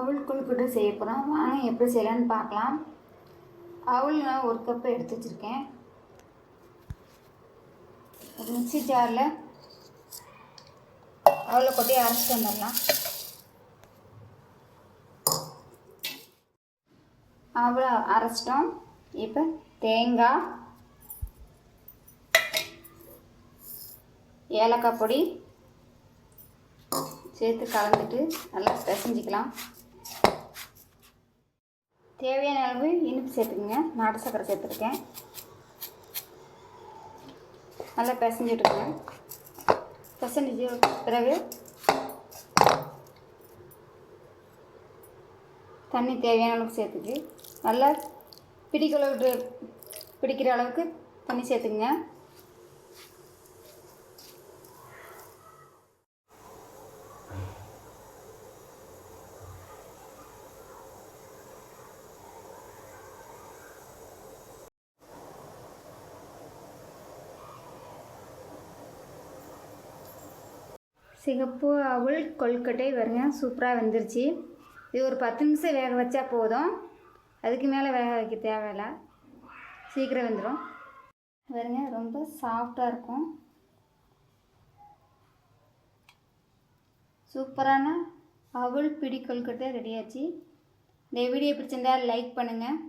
அவல் கொழுக்கட்டை செய்ய போகிறோம் வாங்க எப்படி செய்யலான்னு பார்க்கலாம். அவள் நான் ஒரு கப்பு எடுத்து வச்சுருக்கேன். ஒரு மிக்ஸி ஜாரில் அவளை கொட்டி அரைச்சிட்டு வந்துடலாம். அவளை அரைச்சிட்டோம். இப்போ தேங்காய் ஏலக்காய் பொடி சேர்த்து கலந்துட்டு நல்லா பிசைஞ்சிக்கலாம். தேவையான அளவு இனிப்பு சேர்த்துக்குங்க. நாட்டு சக்கரை சேர்த்துருக்கேன். நல்லா பிசைஞ்சிட்டுருங்க பிசைஞ்சு பிறகு தண்ணி தேவையான அளவுக்கு சேர்த்துக்கு. நல்லா பிடிக்கிற அளவுக்கு பிடிக்கிற அளவுக்கு தண்ணி சேர்த்துக்குங்க. சிகப்பு அவள் கொல்கட்டை வருங்க சூப்பராக வெந்துருச்சு. இது ஒரு பத்து நிமிஷம் வேக வச்சா போதும். அதுக்கு மேலே வேக வைக்க தேவையில்ல. சீக்கிரம் வெந்துடும் வருங்க ரொம்ப சாஃப்டாக இருக்கும். சூப்பரான அவள் பிடி கொல்கட்டை ரெடியாச்சு. இந்த வீடியோ பிடிச்சிருந்தா லைக் பண்ணுங்கள்